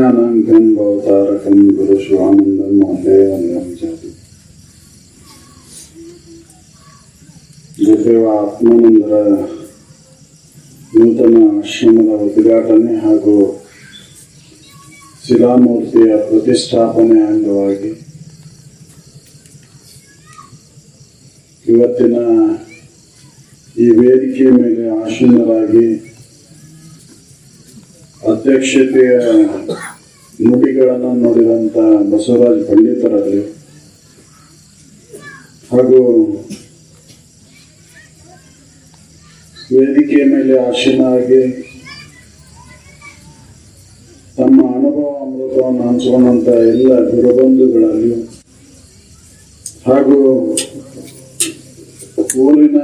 ಅಜ್ಞಾನಾಂಕಂ ಭವತಾರಕಂ ಗುರು ಶಿವಾನಂದಂ ಮಹದೇವಂ ಜಾತಿ ಗುರುದೇವ ಆತ್ಮಾನಂದರ ನೂತನ ಆಶ್ರಮದ ಉದ್ಘಾಟನೆ ಹಾಗೂ ಶಿಲಾಮೂರ್ತಿಯ ಪ್ರತಿಷ್ಠಾಪನೆ ಅಂಗವಾಗಿ ಇವತ್ತಿನ ಈ ವೇದಿಕೆಯ ಮೇಲೆ ಆಸೀನರಾಗಿ ಅಧ್ಯಕ್ಷತೆಯ ನುಡಿಗಳನ್ನು ನೋಡಿದಂಥ ಬಸವರಾಜ್ ಪಂಡಿತರಲ್ಲಿ ಹಾಗೂ ವೇದಿಕೆಯ ಮೇಲೆ ಆಶೀನಾಗಿ ತಮ್ಮ ಅನುಭವ ಅಮೃತವನ್ನು ಹಂಚಿಕೊಂಡಂತ ಎಲ್ಲ ಗುರುಬಂಧುಗಳಲ್ಲಿ ಹಾಗೂ ಊರಿನ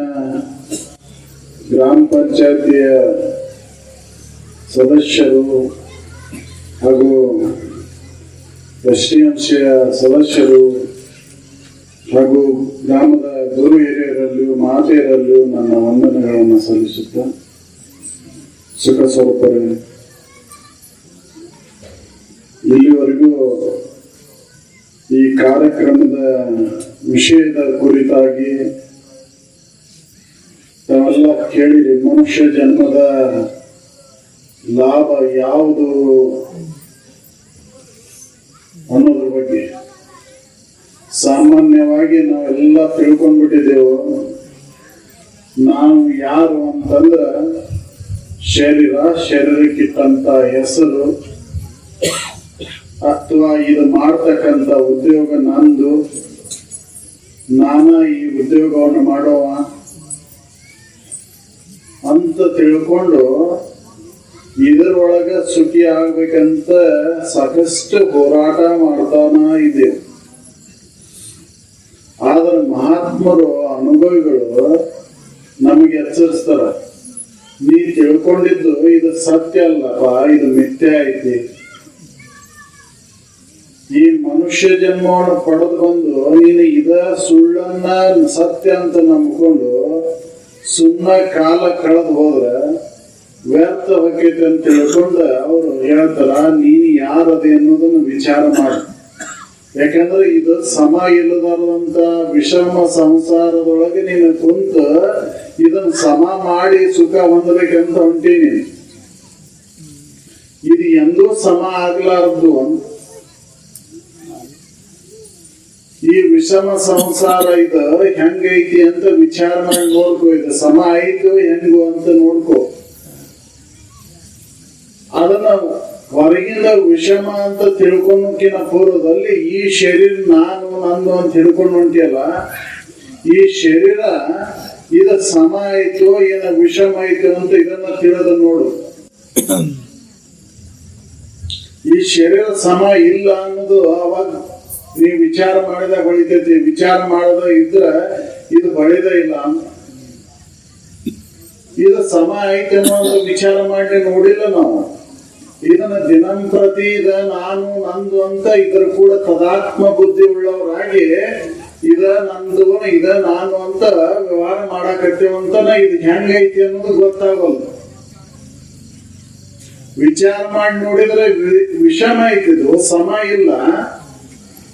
ಗ್ರಾಮ ಪಂಚಾಯತಿಯ ಸದಸ್ಯರು ಹಾಗೂ ಎಸ್ ಸದಸ್ಯರು ಹಾಗೂ ಗ್ರಾಮದ ಗುರು ಹಿರಿಯರಲ್ಲೂ ಮಾತೆಯರಲ್ಲೂ ನನ್ನ ವಂದನೆಗಳನ್ನು ಸಲ್ಲಿಸುತ್ತ ಸುಖ ಸ್ವರೂಪರೇ ಇಲ್ಲಿವರೆಗೂ ಈ ಕಾರ್ಯಕ್ರಮದ ವಿಷಯದ ಕುರಿತಾಗಿ ತಾವೆಲ್ಲ ಕೇಳಿರಿ, ಮನುಷ್ಯ ಜನ್ಮದ ಲಾಭ ಯಾವುದು? ಅನ್ನೋದ್ರ ಬಗ್ಗೆ. ಸಾಮಾನ್ಯವಾಗಿ ನಾವೆಲ್ಲ ತಿಳ್ಕೊಂಡ್ಬಿಟ್ಟಿದ್ದೆವು. ನಾವು ಯಾರು ಅಂತಂದ್ರ ಶರೀರ, ಶರೀರಕ್ಕಿಟ್ಟಂತ ಹೆಸರು ಅಥವಾ ಇದು ಮಾಡ್ತಕ್ಕಂಥ ಉದ್ಯೋಗ ನಂದು. ನಾನ ಈ ಉದ್ಯೋಗವನ್ನು ಮಾಡೋವ ಅಂತ ತಿಳ್ಕೊಂಡು ಇದರೊಳಗ ಸುಖಿ ಆಗ್ಬೇಕಂತ ಸಾಕಷ್ಟು ಹೋರಾಟ ಮಾಡ್ತಾನ ಇದೆ. ಆದ್ರೆ ಮಹಾತ್ಮರು ಅನುಭವಿಗಳು ನಮಗೆ ಎಚ್ಚರಿಸ್ತಾರ. ನೀ ತಿಳ್ಕೊಂಡಿದ್ದು ಇದು ಸತ್ಯ ಅಲ್ಲಪ್ಪ, ಇದು ಮಿಥ್ಯ ಐತಿ. ಈ ಮನುಷ್ಯ ಜನ್ಮವನ್ನು ಪಡೆದು ಬಂದು ನೀನು ಇದ ಸುಳ್ಳನ್ನ ಸತ್ಯ ಅಂತ ನಂಬ್ಕೊಂಡು ಸುಮ್ಮನೆ ಕಾಲ ಕಳೆದು ಹೋದ್ರೆ ವ್ಯರ್ಥ ಹೋಗೈತೆ ಅಂತ ತಿಳ್ಕೊಂಡು ಅವರು ಹೇಳ್ತಾರ ನೀನು ಯಾರದೆ ಅನ್ನೋದನ್ನ ವಿಚಾರ ಮಾಡ. ಯಾಕಂದ್ರೆ ಇದು ಸಮ ಇಲ್ಲದಂತ ವಿಷಮ ಸಂಸಾರದೊಳಗೆ ನೀನು ಕುಂತ ಇದನ್ನ ಸಮ ಮಾಡಿ ಸುಖ ಹೊಂದಬೇಕಂತ ಹೊಂಟೀನಿ. ಇದು ಎಂದೂ ಸಮ ಆಗ್ಲಾರದು ಈ ವಿಷಮ ಸಂಸಾರ ಇದು ಹೆಂಗೈತಿ ಅಂತ ವಿಚಾರ ಮಾಡಿ ನೋಡ್ಕೋ, ಇದು ಸಮ ಆಯ್ತು ಹೆಂಗು ಅಂತ ನೋಡ್ಕೋ. ಅದನ್ನ ಹೊರಗಿಂದ ವಿಷಮ ಅಂತ ತಿಳ್ಕೊಳಕಿನ ಪೂರ್ವದಲ್ಲಿ ಈ ಶರೀರ ನಾನು, ನಂದು ಅಂತ ತಿಳ್ಕೊಂಡು ಹೊಂಟಿಯಲ್ಲ, ಈ ಶರೀರ ಇದ ಸಮ ಆಯ್ತು, ಏನ ವಿಷಮ ಆಯ್ತು ಅಂತ ಇದನ್ನ ತಿಳಿದ ನೋಡು. ಈ ಶರೀರ ಸಮ ಇಲ್ಲ ಅನ್ನೋದು ಅವಾಗ ನೀ ವಿಚಾರ ಮಾಡಿದಾಗ ಹೊಳಿತೈತಿ. ವಿಚಾರ ಮಾಡದ ಇದ್ರ ಇದು ಹೊಳಿದ ಇಲ್ಲ. ಅಂತ ಇದು ಸಮ ಆಯ್ತು ಅನ್ನೋದು ವಿಚಾರ ಮಾಡಿ ನೋಡಿಲ್ಲ ನಾವು. ಇದನ್ನ ದಿನಂಪ್ರತಿ ಇದ ನಾನು, ನಂದು ಅಂತ ಇದ್ರ ಕೂಡ ತದಾತ್ಮ ಬುದ್ಧಿ ಉಳ್ಳವರಾಗಿ ಇದ ನಂದು ಇದ ನಾನು ಅಂತ ವ್ಯವಹಾರ ಮಾಡಾಕತ್ತೇವಂತನ ಇದು ಹೆಂಗೈತಿ ಅನ್ನೋದು ಗೊತ್ತಾಗಲ್ಲ. ವಿಚಾರ ಮಾಡಿ ನೋಡಿದ್ರೆ ವಿಷಮ ಐತಿದು ಸಮ ಇಲ್ಲ.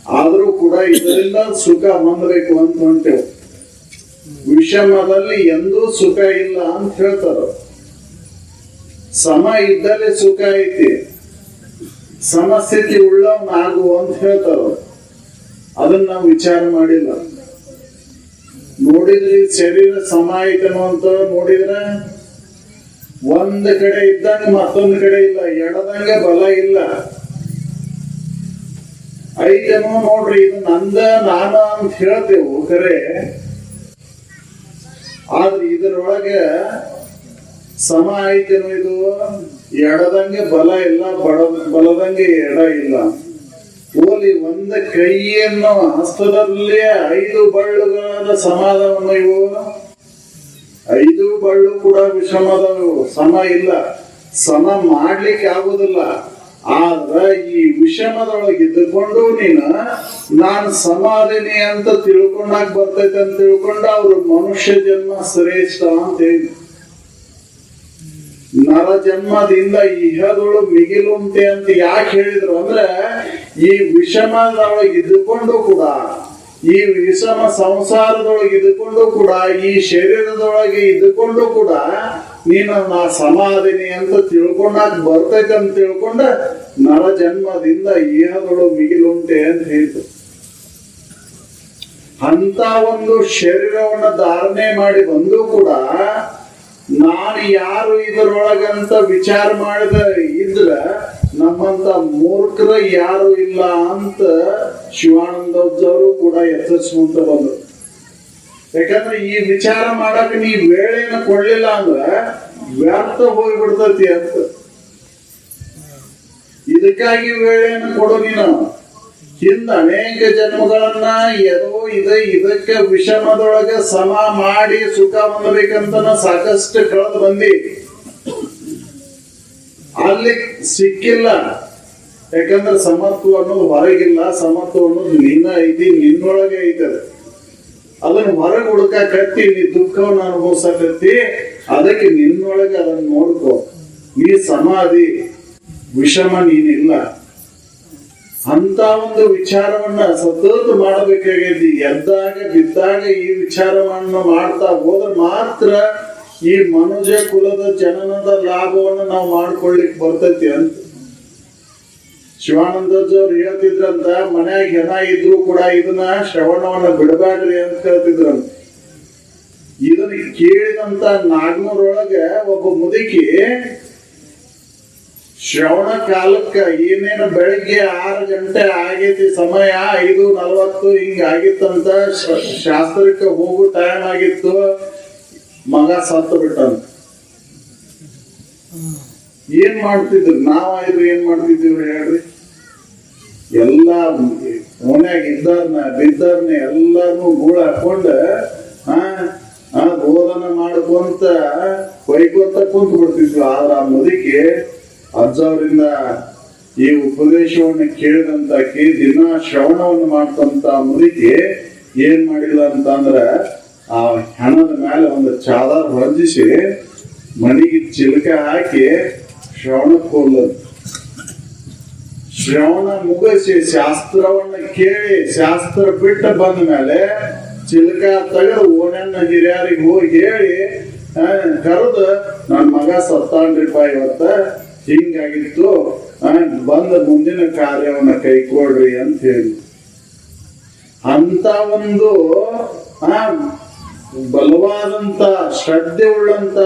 ಆದ್ರೂ ಕೂಡ ಇದರಿಂದ ಸುಖ ಹೊಂದಬೇಕು ಅಂತ ಹೊಂಟೇವು. ವಿಷಮದಲ್ಲಿ ಎಂದೂ ಸುಖ ಇಲ್ಲ ಅಂತ ಹೇಳ್ತಾರ ಸಮ ಇದ್ದಲ್ಲಿ ಸುಖ ಐತಿ. ಸಮಸ್ಥಿತಿ ಉಳ್ಳವನಾಗು ಅಂತ ಹೇಳ್ತಾರ ಅದನ್ನ ನಾವು ವಿಚಾರ ಮಾಡಿಲ್ಲ. ನೋಡಿದ್ರಿ ಶರೀರ ಸಮ ಐತನೋ ಅಂತ ನೋಡಿದ್ರೆ ಒಂದ್ ಕಡೆ ಇದ್ದಾಗ ಮತ್ತೊಂದ್ ಕಡೆ ಇಲ್ಲ. ಎಡದಂಗ ಬಲ ಇಲ್ಲ. ಐತನೋ ನೋಡ್ರಿ, ಇದು ನಂದ ನಾನ ಅಂತ ಹೇಳ್ತೇವೆ ಕರೆ ಆದ್ರೆ ಇದರೊಳಗೆ ಸಮ ಐತೇನು ಇದು? ಎಡದಂಗೆ ಬಲ ಇಲ್ಲ, ಬಡ ಬಲದಂಗೆ ಎಡ ಇಲ್ಲ. ಓಲಿ ಒಂದ ಕೈಯನ್ನು ಹಸ್ತದಲ್ಲಿ ಐದು ಬಳ್ಳುಗಳಾದ ಸಮಾಧಾನ ಇವು? ಐದು ಬಳ್ಳು ಕೂಡ ವಿಷಮದವು. ಸಮ ಇಲ್ಲ. ಸಮ ಮಾಡ್ಲಿಕ್ಕೆ ಆಗುದಿಲ್ಲ. ಆದ್ರ ಈ ವಿಷಮದೊಳಗೆ ಇದ್ದುಕೊಂಡು ನೀನ, ನಾನು ಸಮಾಧಿನಿ ಅಂತ ತಿಳ್ಕೊಂಡಾಗ ಬರ್ತೈತೆ ಅಂತ ತಿಳ್ಕೊಂಡ ಅವ್ರ ಮನುಷ್ಯ ಜನ್ಮ ಶ್ರೇಷ್ಠ ಅಂತ ಹೇಳಿ ನರ ಜನ್ಮದಿಂದ ಇಹದೊಳು ಮಿಗಿಲುಂಟೆ ಅಂತ ಯಾಕೆ ಹೇಳಿದ್ರು ಅಂದ್ರೆ, ಈ ವಿಷಮದೊಳಗೆ ಇದ್ದುಕೊಂಡು ಕೂಡ, ಈ ವಿಷಮ ಸಂಸಾರದೊಳಗೆ ಇದ್ದುಕೊಂಡು ಕೂಡ, ಈ ಶರೀರದೊಳಗೆ ಇದ್ದುಕೊಂಡು ಕೂಡ ನೀನು ನಾ ಸಮಾಧಿನಿ ಅಂತ ತಿಳ್ಕೊಂಡಾಗ ಬರ್ತೈತೆ ಅಂತ ತಿಳ್ಕೊಂಡ ನರ ಜನ್ಮದಿಂದ ಇಹದೊಳು ಮಿಗಿಲುಂಟೆ ಅಂತ ಹೇಳಿದ್ರು. ಅಂತ ಒಂದು ಶರೀರವನ್ನು ಧಾರಣೆ ಮಾಡಿ ಬಂದು ಕೂಡ ನಾನು ಯಾರು ಇದರೊಳಗಂತ ವಿಚಾರ ಮಾಡಿದ ಇದ್ರ ನಮ್ಮಂತ ಮೂರ್ಖರ ಯಾರು ಇಲ್ಲ ಅಂತ ಶಿವಾನಂದವ್ರು ಕೂಡ ಎಚ್ಚರಿಸುವಂತ ಬಂದರು. ಯಾಕಂದ್ರೆ ಈ ವಿಚಾರ ಮಾಡಕ್ ನೀ ವೇಳೆಯನ್ನು ಕೊಡ್ಲಿಲ್ಲ ಅಂದ್ರ ವ್ಯರ್ಥ ಹೋಗ್ಬಿಡ್ತತಿ ಅಂತ. ಇದಕ್ಕಾಗಿ ವೇಳೆಯನ್ನು ಕೊಡೋ ನೀನು. ಹಿಂದ ಅನೇಕ ಜನ್ಮಗಳನ್ನ ಏನೋ ಇದೆ, ಇದಕ್ಕೆ ವಿಷಮದೊಳಗೆ ಸಮ ಮಾಡಿ ಸುಖ ಹೊಂದಬೇಕಂತ ಸಾಕಷ್ಟು ಕಳೆದು ಬಂದಿ. ಅಲ್ಲಿ ಸಿಕ್ಕಿಲ್ಲ. ಯಾಕಂದ್ರೆ ಸಮತ್ವ ಅನ್ನೋದು ಹೊರಗಿಲ್ಲ, ಸಮತ್ವ ಅನ್ನೋದು ನಿನ್ನ ಐತಿ ನಿನ್ನೊಳಗೆ ಐತದ ಅದನ್ನ ಹೊರಗೆ ಹುಡುಕಾಕತ್ತಿ ನೀ ದುಃಖವನ್ನ ಅನುಭವಿಸಕತ್ತಿ ಅದಕ್ಕೆ ನಿನ್ನೊಳಗೆ ಅದನ್ನ ನೋಡ್ಕೋ. ನೀ ಸಮಾಧಿ, ವಿಷಮ ನೀನಿಲ್ಲ. ಅಂತ ಒಂದು ವಿಚಾರವನ್ನ ಸತತ ಮಾಡಬೇಕಾಗೈತಿ. ಎದ್ದಾಗ, ಬಿದ್ದಾಗ ಈ ವಿಚಾರವನ್ನ ಮಾಡ್ತಾ ಹೋದ್ರೆ ಮಾತ್ರ ಈ ಮನುಜ ಕುಲದ ಜನನದ ಲಾಭವನ್ನು ನಾವು ಮಾಡ್ಕೊಳ್ಳಿಕ್ ಬರ್ತೈತಿ ಅಂತ. ಶಿವಾನಂದಜ್ಜವ್ರು ಹೇಳ್ತಿದ್ರಂತ, ಮನ್ಯಾಗ ಹೆಣ ಇದ್ರು ಕೂಡ ಇದನ್ನ ಶ್ರವಣವನ್ನ ಬಿಡಬೇಡ್ರಿ ಅಂತ ಹೇಳ್ತಿದ್ರಂತ. ಇದನ್ನ ಕೇಳಿದಂತ ನಾಗ್ನೂರೊಳಗೆ ಒಬ್ಬ ಮುದುಕಿ ಶ್ರವಣ ಕಾಲಕ್ಕ ಏನೇನು ಬೆಳಗ್ಗೆ ಆರು ಗಂಟೆ ಆಗೈತಿ ಸಮಯ ಐದು ನಲವತ್ತು ಹಿಂಗ ಆಗಿತ್ತಂತ ಶ- ಶಾಸ್ತ್ರಕ್ಕೆ ಹೋಗು ಟೈಮ್ ಆಗಿತ್ತು. ಮಗ ಸತ್ತು ಬಿಟ್ಟಂತ ಏನ್ ಮಾಡ್ತಿದ್ರು? ನಾವಾಯ್ತು ಏನ್ ಮಾಡ್ತಿದ್ದೀವಿ ಹೇಳ್ರಿ? ಎಲ್ಲ ಓಣ್ಯಾಗ ಇದ್ದಾರ್ನ ಬಿದ್ದಾರ್ನ ಎಲ್ಲಾರ್ನು ಗೂಳ ಹಾಕೊಂಡ ಬೋಧನ ಮಾಡ್ಕೊಂತ ಬೈಕೊಂತ ಕುಂತ ಬಿಡ್ತಿದ್ವಿ ಆದ್ರ ಆ ಮುದುಕಿ ಅಜ್ಜವರಿಂದ ಈ ಉಪದೇಶವನ್ನು ಕೇಳಿದಂತಾಕಿ ದಿನ ಶ್ರವಣವನ್ನು ಮಾಡ್ತಂತ ಮುನಿಗೆ ಏನ್ ಮಾಡಿಲ್ಲ ಅಂತಂದ್ರ ಆ ಹೆಣದ ಮೇಲೆ ಒಂದು ಚಾದರ್ ಹೊರಜಿಸಿ ಮನೆಗೆ ಚಿಲಕ ಹಾಕಿ ಶ್ರವಣಕ್ಕೋಲ್ಲದು ಶ್ರವಣ ಮುಗಿಸಿ ಶಾಸ್ತ್ರವನ್ನ ಕೇಳಿ ಶಾಸ್ತ್ರ ಬಿಟ್ಟು ಬಂದ ಮೇಲೆ ಚಿಲಕ ತಗದು ಓಣನ್ನ ಹಿರಿಯರಿಗೆ ಹೋಗಿ ಹೇಳಿ ಕರೆದು ನನ್ನ ಮಗ ಸತ್ತಾನ್ರಿಪ್ಪ ಇವತ್ತ. ಹಿಂಗಾಗಿತ್ತು. ಬಂದ ಮುಂದಿನ ಕಾರ್ಯವನ್ನ ಕೈಕೊಡ್ರಿ ಅಂತ ಹೇಳಿ. ಅಂತ ಒಂದು, ಆ ಬಲವಾದಂತ ಶ್ರದ್ಧೆ ಉಳ್ಳಂತ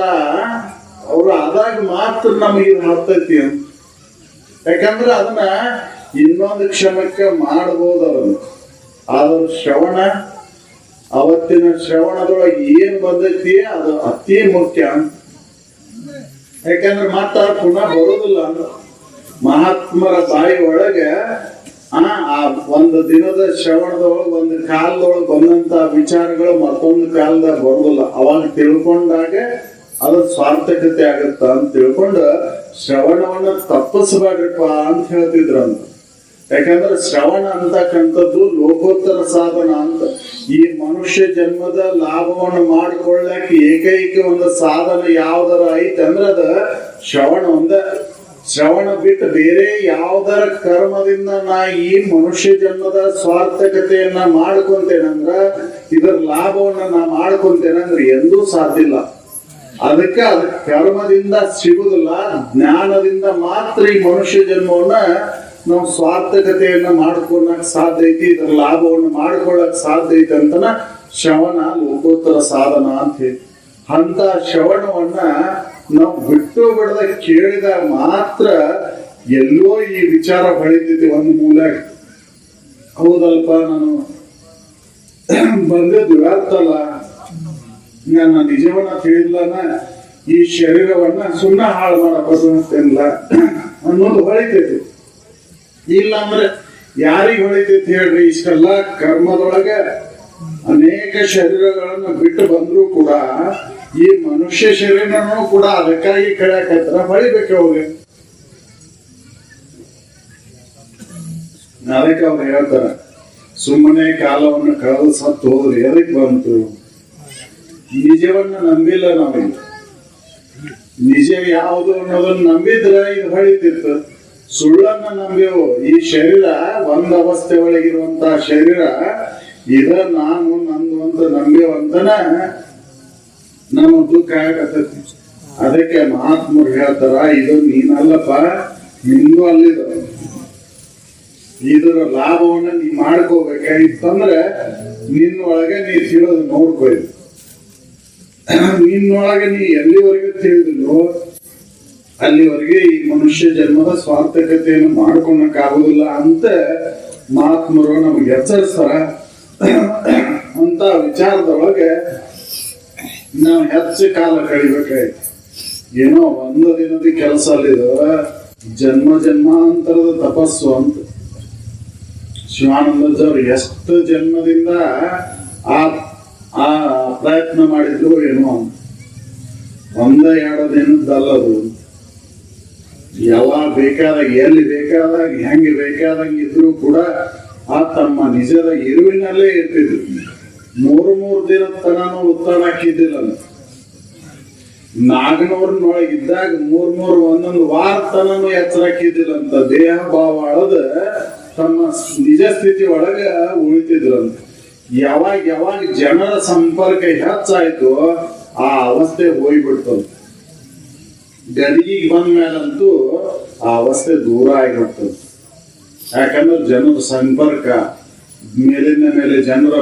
ಅವ್ರು ಆದಾಗ ಮಾತ್ರ ನಮಗೆ ಇದು ಹತ್ತೈತಿ ಯಾಕಂದ್ರೆ ಅದನ್ನ ಇನ್ನೊಂದು ಕ್ಷಣಕ್ಕೆ ಮಾಡಬಹುದು ಅದನ್ನ ಆದ್ರೆ ಶ್ರವಣ, ಅವತ್ತಿನ ಶ್ರವಣದೊಳಗೆ ಏನ್ ಬಂದೈತಿ, ಅದು ಅತಿ ಮುಖ್ಯ. ಅಂತ ಯಾಕಂದ್ರೆ ಮತ್ತ ಪುನಃ ಬರೋದಿಲ್ಲ ಅಂದ್ರ. ಮಹಾತ್ಮರ ಬಾಯಿ ಒಳಗೆ ಆ ಒಂದು ದಿನದ ಶ್ರವಣದೊಳಗೆ ಒಂದು ಕಾಲದೊಳಗೆ ಬಂದಂತ ವಿಚಾರಗಳು ಮತ್ತೊಂದು ಕಾಲದಾಗ ಬರೋದಿಲ್ಲ. ಅವಾಗ ತಿಳ್ಕೊಂಡಾಗ ಅದು ಸ್ವಾರ್ಥಕತೆ ಆಗತ್ತ ಅಂತ ತಿಳ್ಕೊಂಡು ಶ್ರವಣವನ್ನ ತಪ್ಪಿಸ್ಬೇಡ್ರಿಪ್ಪ ಅಂತ ಹೇಳ್ತಿದ್ರಂತ ಯಾಕಂದ್ರೆ ಶ್ರವಣ ಅಂತಕ್ಕಂಥದ್ದು ಲೋಕೋತ್ತರ ಸಾಧನ ಅಂತ. ಈ ಮನುಷ್ಯ ಜನ್ಮದ ಲಾಭವನ್ನು ಮಾಡ್ಕೊಳ್ಳಕ್ಕೆ ಏಕೈಕ ಒಂದು ಸಾಧನ ಯಾವ್ದಾರ ಐತೆ ಅಂದ್ರೆ ಅದ ಶ್ರವಣ ಒಂದ. ಶ್ರವಣ ಬಿಟ್ಟು ಬೇರೆ ಯಾವ್ದಾರ ಕರ್ಮದಿಂದ ನಾ ಈ ಮನುಷ್ಯ ಜನ್ಮದ ಸ್ವಾರ್ಥಕತೆಯನ್ನ ಮಾಡ್ಕೊಂತೇನಂದ್ರ, ಇದರ ಲಾಭವನ್ನ ನಾ ಮಾಡ್ಕೊಂತೇನಂದ್ರೆ ಎಂದೂ ಸಾಧ್ಯ ಇಲ್ಲ. ಅದಕ್ಕೆ ಅದ ಕರ್ಮದಿಂದ ಸಿಗುದಿಲ್ಲ, ಜ್ಞಾನದಿಂದ ಮಾತ್ರ ಈ ಮನುಷ್ಯ ಜನ್ಮವನ್ನ ನಾವು ಸ್ವಾರ್ಥಕತೆಯನ್ನ ಮಾಡ್ಕೊಳಕ್ ಸಾಧ್ಯ ಐತಿ, ಇದರ ಲಾಭವನ್ನು ಮಾಡ್ಕೊಳ್ಳಕ್ ಸಾಧ್ಯ ಐತಿ ಅಂತನ ಶ್ರವಣ ಲೋಕೋತ್ತರ ಸಾಧನ ಅಂತ ಹೇಳಿ. ಅಂತ ಶ್ರವಣವನ್ನ ನಾವು ಬಿಟ್ಟು ಬಿಡದ ಕೇಳಿದಾಗ ಮಾತ್ರ ಎಲ್ಲೋ ಈ ವಿಚಾರ ಹೊಳಿತೈತಿ ಒಂದು ಮೂಲ ಹೌದಲ್ಪ, ನಾನು ಬಂದಿದ್ದು ದುರಾರ್ಥಲ್ಲ ನನ್ನ ನಿಜವನ್ನ ತಿಳಿದ್ಲನ ಈ ಶರೀರವನ್ನ ಸುಣ್ಣ ಹಾಳು ಮಾಡಬಾರ್ದಂತಿಲ್ಲ ಅನ್ನೋದು ಹೊಳಿತೈತಿ. ಇಲ್ಲ ಅಂದ್ರೆ ಯಾರಿಗೆ ಹೊಳಿತೈತಿ ಹೇಳ್ರಿ, ಇಷ್ಟೆಲ್ಲ ಕರ್ಮದೊಳಗೆ ಅನೇಕ ಶರೀರಗಳನ್ನು ಬಿಟ್ಟು ಬಂದರೂ ಕೂಡ ಈ ಮನುಷ್ಯ ಶರೀರನೂ ಕೂಡ ಅದಕ್ಕಾಗಿ ಕಳೆಯಕತ್ರ ಹೊಳಿಬೇಕು ಅವ್ರಿಗೆ. ಅದಕ್ಕೆ ಅವ್ರು ಹೇಳ್ತಾರ, ಸುಮ್ಮನೆ ಕಾಲವನ್ನು ಕಳೆದು ಸತ್ತು ಹೋದ್ರೆ ಎದಕ್ ಬಂತು? ನಿಜವನ್ನ ನಂಬಿಲ್ಲ ನಾವಿಲ್ಲ ನಿಜ ಯಾವುದು ಅನ್ನೋದನ್ನ ನಂಬಿದ್ರೆ ಇದು ಹೊಳಿತಿತ್ತು. ಸುಳ್ಳನ್ನ ನಂಬೇವು. ಈ ಶರೀರ ಒಂದ್ ಅವಸ್ಥೆ ಒಳಗಿರುವಂತಹ ಶರೀರ ಇದ ನಾನು ನಂದು ಅಂತ ನಂಬೇವಂತನ ನಮ್ಮ ದುಃಖ ಆಗತೈತಿ ಅದಕ್ಕೆ ಮಹಾತ್ಮರು ಹೇಳ್ತಾರ, ಇದು ನೀನಲ್ಲಪ್ಪ, ನಿಂದು ಅಲ್ಲಿದ. ಇದರ ಲಾಭವನ್ನ ನೀ ಮಾಡ್ಕೋಬೇಕಾಗಿತ್ತಂದ್ರೆ ನಿನ್ನೊಳಗೆ ನೀ ತಿಳಿದು ನೋಡ್ಕೊಳ್ಳಿ ಇದು. ನಿನ್ನೊಳಗೆ ನೀ ಎಲ್ಲಿವರೆಗೂ ತಿಳಿದಿಲ್ಲೋ ಅಲ್ಲಿವರೆಗೆ ಈ ಮನುಷ್ಯ ಜನ್ಮದ ಸ್ವಾರ್ಥಕತೆಯನ್ನು ಮಾಡ್ಕೊಳಕ್ಕಾಗುದಿಲ್ಲ ಅಂತ ಮಹಾತ್ಮರು ನಮ್ಗೆ ಎಚ್ಚರಿಸ್ತಾರ. ಅಂತ ವಿಚಾರದೊಳಗೆ ನಾವು ಹೆಚ್ಚು ಕಾಲ ಕಳಿಬೇಕಾಯ್ತು. ಏನೋ ಒಂದು ದಿನದ ಕೆಲಸ ಅಲ್ಲಿದು. ಜನ್ಮ ಜನ್ಮಾಂತರದ ತಪಸ್ಸು ಅಂತ. ಶಿವಾನಂದಜವ್ರು ಎಷ್ಟು ಜನ್ಮದಿಂದ ಆ ಆ ಪ್ರಯತ್ನ ಮಾಡಿದ್ರು ಏನೋ ಅಂತ. ಒಂದ ಎರಡು ದಿನದ್ದಲ್ಲದು ಯಾವಾಗ ಬೇಕಾದಾಗ ಎಲ್ಲಿ ಬೇಕಾದಾಗ, ಹೆಂಗೆ ಬೇಕಾದಂಗೆ ಇದ್ರೂ ಕೂಡ ಆ ತಮ್ಮ ನಿಜದ ಇರುವಿನಲ್ಲೇ ಇರ್ತಿದ್ರು. ಮೂರು ಮೂರು ದಿನದ ತನೂ ಉತ್ತರ ಹಾಕಿದ್ದಿಲ್ಲ ಅಂತ ನಾಗನೂರಿನೊಳಗೆ ಇದ್ದಾಗ ಮೂರ್ ಮೂರು ಒಂದೊಂದು ವಾರ ತನನು ಎಚ್ಚರ ಹಾಕಿದ್ದಿಲ್ಲಂತ ದೇಹ ಭಾವ ಅಳದ ತಮ್ಮ ನಿಜ ಸ್ಥಿತಿ ಒಳಗ ಉಳಿತಿದ್ರಂತ. ಯಾವಾಗ ಯಾವಾಗ ಜನರ ಸಂಪರ್ಕ ಹೆಚ್ಚಾಯ್ತು ಆ ಅವಸ್ಥೆ ಹೋಗ್ಬಿಡ್ತಂತ ಗದಿಗಿಗೆ ಬಂದ ಮೇಲಂತೂ ಆ ಅವಸ್ಥೆ ದೂರ ಆಗಿಬಿಡ್ತದೆ ಯಾಕಂದ್ರೆ ಜನರ ಸಂಪರ್ಕ ಮೇಲಿನ ಮೇಲೆ ಜನರ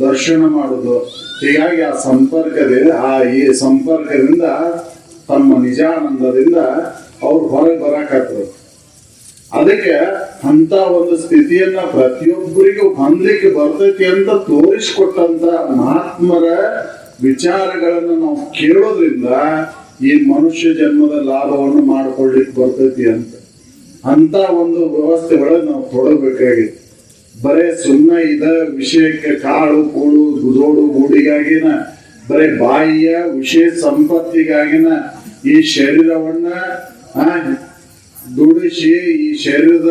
ದರ್ಶನ ಮಾಡುದು, ಹೀಗಾಗಿ ಆ ಸಂಪರ್ಕದ, ಆ ಈ ಸಂಪರ್ಕದಿಂದ ತಮ್ಮ ನಿಜಾನಂದದಿಂದ ಅವ್ರು ಹೊರಗೆ ಬರಾಕತ್ರು. ಅದಕ್ಕೆ ಅಂತ ಒಂದು ಸ್ಥಿತಿಯನ್ನ ಪ್ರತಿಯೊಬ್ಬರಿಗೂ ಹೊಂದಲಿಕ್ಕೆ ಬರ್ತೈತಿ ಅಂತ ತೋರಿಸಿಕೊಟ್ಟಂತ ಮಹಾತ್ಮರ ವಿಚಾರಗಳನ್ನು ನಾವು ಕೇಳೋದ್ರಿಂದ ಈ ಮನುಷ್ಯ ಜನ್ಮದ ಲಾಭವನ್ನು ಮಾಡಿಕೊಳ್ಳಿಕ್ ಬರ್ತೈತಿ ಅಂತ ಅಂತ ಒಂದು ವ್ಯವಸ್ಥೆ ಒಳಗೆ ನಾವು ತೊಡಗಬೇಕಾಗಿತ್ತು ಬರೇ ಸುಮ್ಮನೆ ಇದ ವಿಷಯಕ್ಕೆ ಕಾಳು, ಕೂಳು ಗುದೋಡು ಗೂಡಿಗಾಗಿನ, ಬರೇ ಬಾಯಿಯ ವಿಷಯ ಸಂಪತ್ತಿಗಾಗಿನ ಈ ಶರೀರವನ್ನ ದುಡಿಸಿ ಈ ಶರೀರದ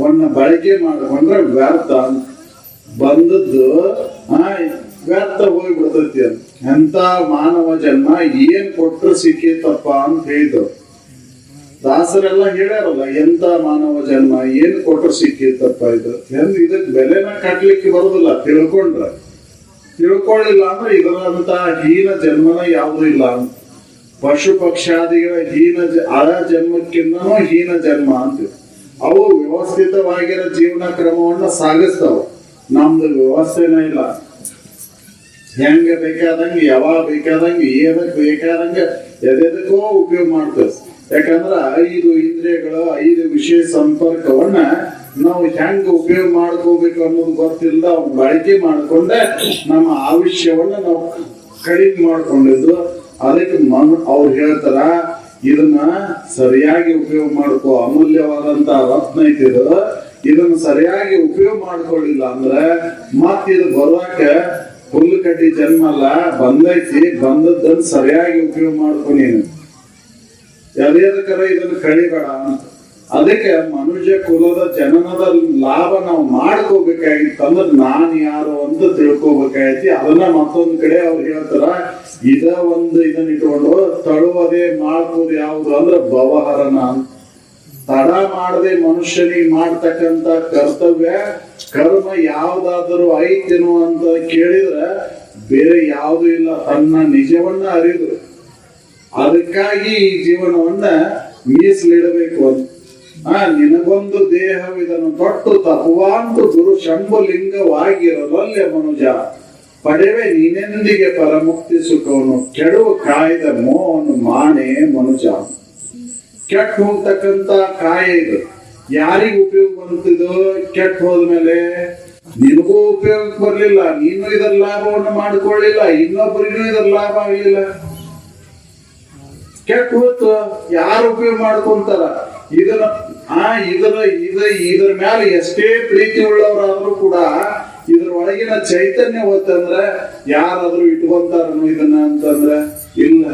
ವನ್ನ ಬಳಕೆ ಮಾಡಿಕೊಂಡ್ರೆ ವ್ಯರ್ಥ ಅಂತ. ಬಂದದ್ದು ವ್ಯರ್ಥ ಹೋಗ್ಬಿಡ್ತೈತಿ ಅಂತ ಎಂತ ಮಾನವ ಜನ್ಮ ಏನ್ ಕೊಟ್ಟರು ಸಿಕ್ಕೇತಪ್ಪ ಅಂತ ಹೇಳಿದ್ರು. ದಾಸರೆಲ್ಲ ಹೇಳ್ಯಾರಲ್ಲ ಎಂತ ಮಾನವ ಜನ್ಮ ಏನ್ ಕೊಟ್ಟರು ಸಿಕ್ಕೇತಪ್ಪ ಇದು? ಎಂದ್ ಇದಕ್ ಬೆಲೆನ ಕಟ್ಲಿಕ್ಕೆ ಬರೋದಿಲ್ಲ, ತಿಳ್ಕೊಂಡ್ರ. ತಿಳ್ಕೊಳ್ಳಿಲ್ಲ ಅಂದ್ರೆ ಇದರಂತ ಹೀನ ಜನ್ಮನ ಯಾವುದು ಇಲ್ಲ ಅಂತ. ಪಶು ಪಕ್ಷಾದಿಗಳ ಹೀನ ಅಳ ಜನ್ಮಕ್ಕಿಂತ ಹೀನ ಜನ್ಮ ಅಂತ. ಅವು ವ್ಯವಸ್ಥಿತವಾಗಿರೋ ಜೀವನ ಕ್ರಮವನ್ನ ಸಾಗಿಸ್ತಾವ. ನಮ್ದು ವ್ಯವಸ್ಥೆನೇ ಇಲ್ಲ. ಹೆಂಗ ಬೇಕಾದಂಗ, ಯಾವಾಗ ಬೇಕಾದಂಗ, ಏನಕ್ ಬೇಕಾದಂಗ ಎದೆದಕ್ಕೋ ಉಪಯೋಗ ಮಾಡ್ತೇವೆ ಯಾಕಂದ್ರ ಐದು ಇಂದ್ರಿಯಗಳ, ಐದು ವಿಷಯ ಸಂಪರ್ಕವನ್ನ ನಾವು ಹೆಂಗ ಉಪಯೋಗ ಮಾಡ್ಕೋಬೇಕು ಅನ್ನೋದು ಗೊತ್ತಿಲ್ಲ ಅವ್ನ ಬಳಕೆ ಮಾಡ್ಕೊಂಡೆ ನಮ್ಮ ಆವಿಷ್ಯವನ್ನ ನಾವು ಕಡಿಮೆ ಮಾಡ್ಕೊಂಡಿದ್ದು ಅದಕ್ಕೆ ಮನ್, ಅವ್ರು ಹೇಳ್ತಾರ, ಇದನ್ನ ಸರಿಯಾಗಿ ಉಪಯೋಗ ಮಾಡ್ಕೋ. ಅಮೂಲ್ಯವಾದಂತ ರತ್ನ ಐತಿದು ಇದನ್ನ ಸರಿಯಾಗಿ ಉಪಯೋಗ ಮಾಡ್ಕೊಳ್ಳಿಲ್ಲ ಅಂದ್ರೆ ಮತ್ತೆ ಇದು ಬರುವಾಕ ಹುಲ್ಲು ಕಟ್ಟಿ ಜನ್ಮ ಅಲ್ಲ ಬಂದೈತಿ, ಬಂದದ್ದನ್ನ ಸರಿಯಾಗಿ ಉಪಯೋಗ ಮಾಡ್ಕೊ ನೀನು. ಎದೆದಕ್ಕರ ಇದನ್ನ ಕಳಿಬೇಡ ಅಂತ. ಅದಕ್ಕೆ ಮನುಷ್ಯ ಕುಲದ ಜನನದ ಲಾಭ ನಾವು ಮಾಡ್ಕೋಬೇಕಾಗಿತ್ತಂದ್ರೆ ನಾನ್ ಯಾರು ಅಂತ ತಿಳ್ಕೊಬೇಕಾಯ್ತಿ. ಅದನ್ನ ಮತ್ತೊಂದ್ ಕಡೆ ಅವ್ರು ಹೇಳ್ತಾರ, ಇದ ಒಂದು ಇದನ್ನ ಇಟ್ಕೊಂಡು ತಳುವದೇ ಮಾಡ್ಕೋದು ಯಾವುದು ಅಂದ್ರೆ ಬವಹರನ ಅಂತ. ತಡ ಮಾಡದೆ ಮನುಷ್ಯನಿಗೆ ಮಾಡ್ತಕ್ಕಂತ ಕರ್ತವ್ಯ, ಕರ್ಮ ಯಾವ್ದಾದರೂ ಐತೇನೋ ಅಂತ ಕೇಳಿದ್ರ ಬೇರೆ ಯಾವುದು ಇಲ್ಲ. ತನ್ನ ನಿಜವನ್ನ ಅರಿದು, ಅದಕ್ಕಾಗಿ ಈ ಜೀವನವನ್ನ ಮೀಸಲಿಡಬೇಕು ಅಂತ ಆ, ನಿನಗೊಂದು ದೇಹವಿದನ್ನು ತೊಟ್ಟು ತಪವಾಂತು ಗುರು ಶಂಭುಲಿಂಗವಾಗಿರಲಲ್ಲೆ ಮನುಜ. ಪಡೆವೆ ನೀನೆಂದಿಗೆ ಪರಮುಕ್ತಿ ಸುಖವನ್ನು ಕೆಡುವ ಕಾಯ್ದ ಮೋವನ್ನು ಮಾನೆ ಮನುಜ. ಕೆಟ್ಟ ಹೋಗ್ತಕ್ಕಂತ ಕಾಯ ಇದು. ಯಾರಿಗ ಉಪಯೋಗ ಬರುತ್ತಿದ್ದು ಕೆಟ್ಟ ಹೋದ್ಮೇಲೆ ನಿನಗೂ ಉಪಯೋಗಕ್ಕೆ ಬರ್ಲಿಲ್ಲ, ನೀನು ಇದರ ಲಾಭವನ್ನು ಮಾಡ್ಕೊಳ್ಳಿಲ್ಲ, ಇನ್ನೊಬ್ಬರಿಗೂ ಇದರ ಲಾಭ ಆಗಲಿಲ್ಲ. ಕೆಟ್ಟ ಹೋಯ್ತು, ಯಾರು ಉಪಯೋಗ ಮಾಡ್ಕೊಂತಾರ? ಇದನ್ನ, ಆ ಇದರ ಇದ, ಇದರ ಮೇಲೆ ಎಷ್ಟೇ ಪ್ರೀತಿ ಉಳ್ಳವರಾದ್ರೂ ಕೂಡ ಇದ್ರ ಒಳಗಿನ ಚೈತನ್ಯ ಹೋತಂದ್ರ ಯಾರಾದ್ರೂ ಇಟ್ಕೊಂತಾರನು ಇದನ್ನ ಅಂತಂದ್ರ ಇಲ್ಲ.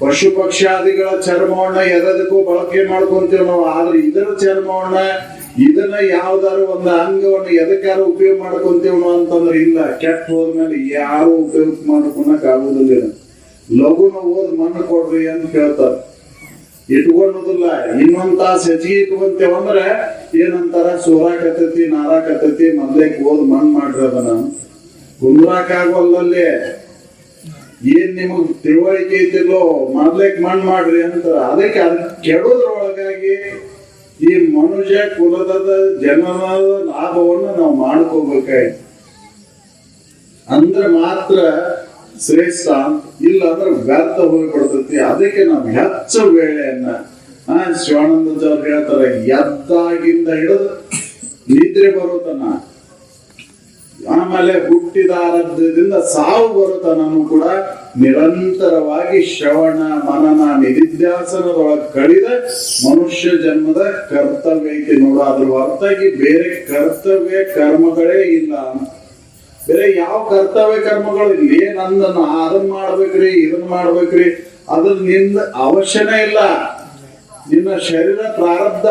ಪಶು ಪಕ್ಷಾದಿಗಳ ಚರ್ಮವನ್ನ ಎದಕ್ಕೂ ಬಳಕೆ ಮಾಡ್ಕೊಂತೀವಿ ನಾವು, ಆದ್ರೆ ಇದರ ಚರ್ಮವನ್ನ, ಇದನ್ನ ಯಾವ್ದಾರು ಒಂದು ಅಂಗವನ್ನ ಎದಕ್ಕಾರ ಉಪಯೋಗ ಮಾಡ್ಕೊಂತೀವಿ ಅಂತಂದ್ರೆ ಇಲ್ಲ. ಕೆಟ್ಟ ಹೋದ್ಮೇಲೆ ಯಾರು ಉಪಯೋಗ ಮಾಡ್ಕೊಳಕ್ ಆಗುದಿಲ್ಲ. ಲಘುನ ಓದ್ ಮಣ್ಣು ಕೊಡ್ರಿ ಅಂತ ಕೇಳ್ತಾರ. ಇಟ್ಕೊಳ್ಳೋದಿಲ್ಲ. ಇನ್ನೊಂದ್ ತಾಸು ಹೆಚ್ಚಿಗೆ ಇಟ್ಕೊಂತೇವ ಅಂದ್ರೆ ಏನಂತಾರ? ಸೋರಾಕತ್ತೈತಿ, ನಾರಾಕತ್ತೈತಿ, ಮೊದ್ಲೇಕ್ ಓದ್ ಮಣ್ಣು ಮಾಡ್ರಿ ಅದನ್ನ. ಕುಂದ್ರಾಕ್ ಏನ್ ನಿಮಗ್ ತಿಳುವಳಿಕೆ ಐತಿಲ್ಲೋ ಮಾಡ್ಲಿಕ್ಕೆ ಮಣ್ಣು ಮಾಡ್ರಿ ಅಂತಾರ. ಅದಕ್ಕೆ ಅದ್ ಕೆಡೋದ್ರೊಳಗಾಗಿ ಈ ಮನುಷ್ಯ ಕುಲದ ಜನನ ಲಾಭವನ್ನು ನಾವು ಮಾಡ್ಕೋಬೇಕಾಯ್ತು. ಅಂದ್ರೆ ಮಾತ್ರ ಶ್ರೇಷ್ಠ ಇಲ್ಲ ಅಂದ್ರೆ ವ್ಯರ್ಥ ಹೋಗ್ಬಿಡ್ತೈತಿ. ಅದಕ್ಕೆ ನಾವು ಹೆಚ್ಚು ವೇಳೆಯನ್ನ, ಆ ಹೇಳ್ತಾರೆ, ಎದ್ದಾಗಿಂದ ಹಿಡಿದು ನಿದ್ರೆ ಬರೋತನ ಆಮೇಲೆ ಹುಟ್ಟಿದಾರದಿಂದ ಸಾವು ಬರುತ್ತನೂ ಕೂಡ ನಿರಂತರವಾಗಿ ಶ್ರವಣ, ಮನನ ನಿಧಿಧ್ಯಾಸನದೊಳಗೆ ಕಳಿದ ಮನುಷ್ಯ ಜನ್ಮದ ಕರ್ತವ್ಯ ಐತಿ ನೋಡ. ಅದ್ರ ಹೊರತಾಗಿ ಬೇರೆ ಕರ್ತವ್ಯ ಕರ್ಮಗಳೇ ಇಲ್ಲ. ಬೇರೆ ಯಾವ ಕರ್ತವ್ಯ ಕರ್ಮಗಳು ಇಲ್ಲಿ? ನಂದ ನಾ ಅದನ್ನ ಮಾಡ್ಬೇಕ್ರಿ ಇದನ್ನ ಮಾಡ್ಬೇಕ್ರಿ ಅದ್ರ ನಿಂದ ಅವಶ್ಯನೇ ಇಲ್ಲ. ನಿನ್ನ ಶರೀರ ಪ್ರಾರಬ್ಧ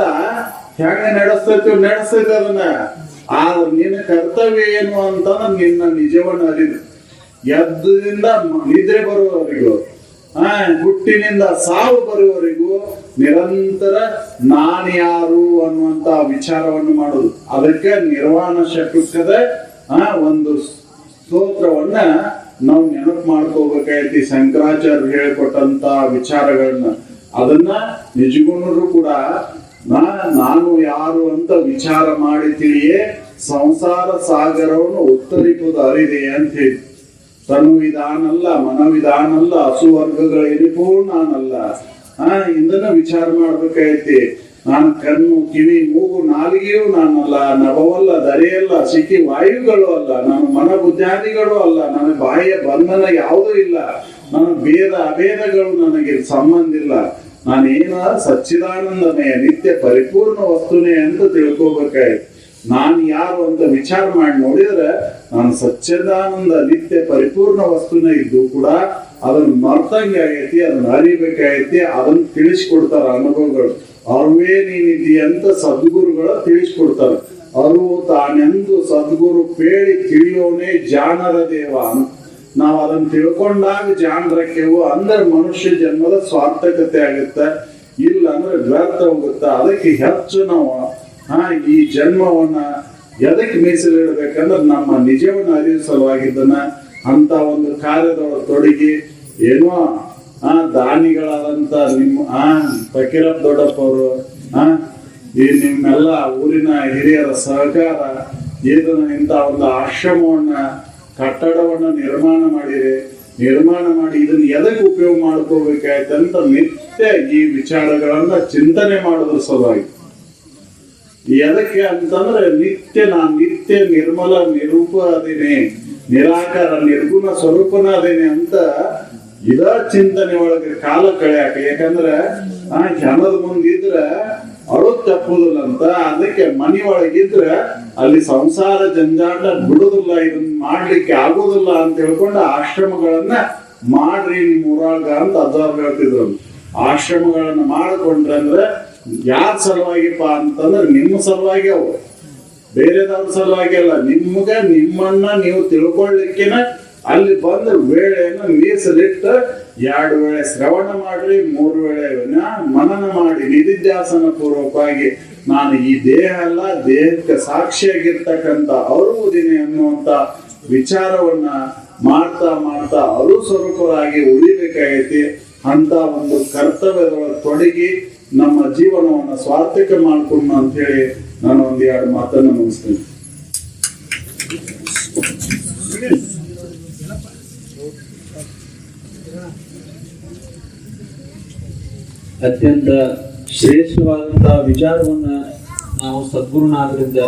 ಹೆಂಗ ನಡೆಸ್ತೈತಿ ನಡೆಸ್ತೈತಿ ಅದನ್ನ? ಆದ್ರೆ ನಿನ್ನ ಕರ್ತವ್ಯ ಏನು ಅಂತ ನಿನ್ನ ನಿಜವನ್ನ ಅರಿದು ಎದ್ದಿಂದ ನಿದ್ರೆ ಬರುವವರೆಗೂ, ಆ, ಹುಟ್ಟಿನಿಂದ ಸಾವು ಬರುವವರೆಗೂ ನಿರಂತರ ನಾನು ಯಾರು ಅನ್ನುವಂತ ವಿಚಾರವನ್ನು ಮಾಡುದು. ಅದಕ್ಕೆ ನಿರ್ವಾಣ ಶತಕದ ಆ, ಒಂದು ಸ್ತೋತ್ರವನ್ನ ನಾವು ನೆನಪು ಮಾಡ್ಕೋಬೇಕಾಯ್ತಿ ಶಂಕರಾಚಾರ್ಯ ಹೇಳಿಕೊಟ್ಟಂತ ವಿಚಾರಗಳನ್ನ. ಅದನ್ನ ನಿಜಗುಣರು ಕೂಡ ನಾನು ಯಾರು ಅಂತ ವಿಚಾರ ಮಾಡಿ ತಿಳಿಯೇ ಸಂಸಾರ ಸಾಗರವನ್ನು ಉತ್ತರಿಪದ ಅರಿದೆ ಅಂತ ಹೇಳಿ. ತನುವಿದಾನಲ್ಲ, ಮನವಿದಾನಲ್ಲ, ಹಸುವರ್ಗಗಳ ಎನಿಪೂ ನಾನಲ್ಲ. ಆ, ಇಂದನ ವಿಚಾರ ಮಾಡ್ಬೇಕಾಯ್ತಿ. ನಾನು ಕಣ್ಣು, ಕಿವಿ, ಮೂಗು, ನಾಲಿಗೆಯೂ ನಾನಲ್ಲ. ನವವಲ್ಲ, ದರೆಯಲ್ಲ, ಸಿಕ್ಕಿ ವಾಯುಗಳು ಅಲ್ಲ. ನಾನು ಮನ ಬುದ್ಧಾದಿಗಳು ಅಲ್ಲ. ನನ್ನ ಬಾಯಿಯ ಬಂಧನ ಯಾವುದೂ ಇಲ್ಲ. ನನ್ನ ಭೇದ, ಅಭೇದಗಳು ನನಗೆ ಸಂಬಂಧ ಇಲ್ಲ. ನಾನೇನ ಸಚ್ಚಿದಾನಂದನೇ ನಿತ್ಯ ಪರಿಪೂರ್ಣ ವಸ್ತುನೇ ಅಂತ ತಿಳ್ಕೋಬೇಕಾಯ್ತು. ನಾನು ಯಾರು ಅಂತ ವಿಚಾರ ಮಾಡಿ ನೋಡಿದ್ರೆ ನಾನು ಸಚ್ಚಿದಾನಂದ ನಿತ್ಯ ಪರಿಪೂರ್ಣ ವಸ್ತುನ ಇದ್ದು ಕೂಡ ಅದನ್ನ ಮರ್ತಂಗೆ ಆಗೈತಿ, ಅದನ್ನ ಅರಿಬೇಕಾಗೈತಿ, ಅದನ್ನ ತಿಳಿಸ್ಕೊಡ್ತಾರ ಅನುಭವಗಳು. ಅರುವೇ ನೀನಿದ್ದಿ ಅಂತ ಸದ್ಗುರುಗಳು ತಿಳಿಸ್ಕೊಡ್ತಾರ. ಅರು ತಾನೆಂದು ಸದ್ಗುರು ಪೇಳಿ ತಿಳಿಯೋನೇ ಜಾನರ ದೇವ ಅಂತ. ನಾವು ಅದನ್ನ ತಿಳ್ಕೊಂಡಾಗ ಜಾಣರಕ್ಕೆವು ಅಂದ್ರೆ ಮನುಷ್ಯ ಜನ್ಮದ ಸ್ವಾರ್ಥಕತೆ ಆಗುತ್ತೆ, ಇಲ್ಲ ಅಂದ್ರೆ ವ್ಯರ್ಥ ಹೋಗುತ್ತೆ. ಅದಕ್ಕೆ ಹೆಚ್ಚು ನಾವು, ಆ, ಈ ಜನ್ಮವನ್ನ ಎದಕ್ಕೆ ಮೀಸಲಿಡ್ಬೇಕಂದ್ರೆ ನಮ್ಮ ನಿಜವನ್ನ ಅರಿವು ಸಲುವಾಗಿದ್ದನ್ನ ಅಂತ ಒಂದು ಕಾರ್ಯದೊಳಗೆ ತೊಡಗಿ, ಏನೋ, ಆ, ದಾನಿಗಳಾದಂತ ನಿಮ್ಮ, ಆ, ಫಕೀರಪ್ಪ ದೊಡ್ಡಪ್ಪ ಅವರು, ಆ, ಈ ನಿಮ್ಮೆಲ್ಲ ಊರಿನ ಹಿರಿಯರ ಸಹಕಾರ ಇದನ್ನ ಇಂಥ ಒಂದು ಆಶ್ರಮವನ್ನ ಕಟ್ಟಡವನ್ನ ನಿರ್ಮಾಣ ಮಾಡಿದೆ ನಿರ್ಮಾಣ ಮಾಡಿ ಇದನ್ನ ಎದಕ್ಕೆ ಉಪಯೋಗ ಮಾಡ್ಕೋಬೇಕಾಯ್ತಂತ ನಿತ್ಯ ಈ ವಿಚಾರಗಳನ್ನ ಚಿಂತನೆ ಮಾಡಿದ್ರ ಸಲುವಾಗಿ. ಎದಕ್ಕೆ ಅಂತಂದ್ರೆ ನಿತ್ಯ ನಾ ನಿತ್ಯ ನಿರ್ಮಲ ನಿರೂಪ ಅದೇನೆ ನಿರಾಕಾರ, ನಿರ್ಗುಣ ಸ್ವರೂಪನ ಅದೇನೆ ಅಂತ ಇದ ಚಿಂತನೆ ಒಳಗೆ ಕಾಲ ಕಳೆಯಾಕ. ಯಾಕಂದ್ರೆ ಆ ಜನದ ಮುಂದಿದ್ರ ಅಳು ತಪ್ಪುದಿಲ್ಲ ಅಂತ. ಅದಕ್ಕೆ ಮನಿ ಒಳಗಿದ್ರ ಅಲ್ಲಿ ಸಂಸಾರ ಜಂಜಾಟ ಬಿಡುದಿಲ್ಲ ಇದನ್ನ ಮಾಡ್ಲಿಕ್ಕೆ ಆಗುದಿಲ್ಲ ಅಂತ ಹೇಳ್ಕೊಂಡು ಆಶ್ರಮಗಳನ್ನ ಮಾಡ್ರಿ ನಿಮ್ ಊರಾಗ ಅಂತ ಅಜ್ಜಾರ್ ಹೇಳ್ತಿದ್ರು. ಆಶ್ರಮಗಳನ್ನ ಮಾಡಿಕೊಂಡ್ರಂದ್ರೆ ಯಾರ ಸಲುವಾಗಿಪ್ಪ ಅಂತಂದ್ರೆ ನಿಮ್ಮ ಸಲುವಾಗಿ ಅವು. ಬೇರೆದವ್ರ ಸಲುವಾಗಿ ಅಲ್ಲ, ನಿಮ್ಗ ನಿಮ್ಮನ್ನ ನೀವು ತಿಳ್ಕೊಳ್ಳಿಕ್ಕಿನ ಅಲ್ಲಿ ಬಂದು ವೇಳೆಯನ್ನು ಮೀಸಲಿಟ್ಟು ಎರಡು ವೇಳೆ ಶ್ರವಣ ಮಾಡ್ರಿ, ಮೂರು ವೇಳೆ ಮನನ ಮಾಡಿ, ನಿಧಿಧ್ಯಾಸನ ಪೂರ್ವಕವಾಗಿ ನಾನು ಈ ದೇಹ ಅಲ್ಲ, ದೇಹಕ್ಕೆ ಸಾಕ್ಷಿಯಾಗಿರ್ತಕ್ಕಂಥ ಅರುವುದಿನಿ ಅನ್ನುವಂತ ವಿಚಾರವನ್ನ ಮಾಡ್ತಾ ಮಾಡ್ತಾ ಅರು ಸ್ವರೂಪರಾಗಿ ಉಳಿಬೇಕಾಗೈತಿ. ಅಂತ ಒಂದು ಕರ್ತವ್ಯದೊಳಗೆ ತೊಡಗಿ ನಮ್ಮ ಜೀವನವನ್ನ ಸ್ವಾರ್ಥಕ ಮಾಡಿಕೊಂಡು ಅಂತ ಹೇಳಿ ನಾನು ಒಂದ್ ಎರಡು ಮಾತನ್ನ ಮುಗಿಸ್ತೀನಿ. ಅತ್ಯಂತ ಶ್ರೇಷ್ಠವಾದಂತಹ ವಿಚಾರವನ್ನ ನಾವು ಸದ್ಗುರುನಾಥರಿಂದ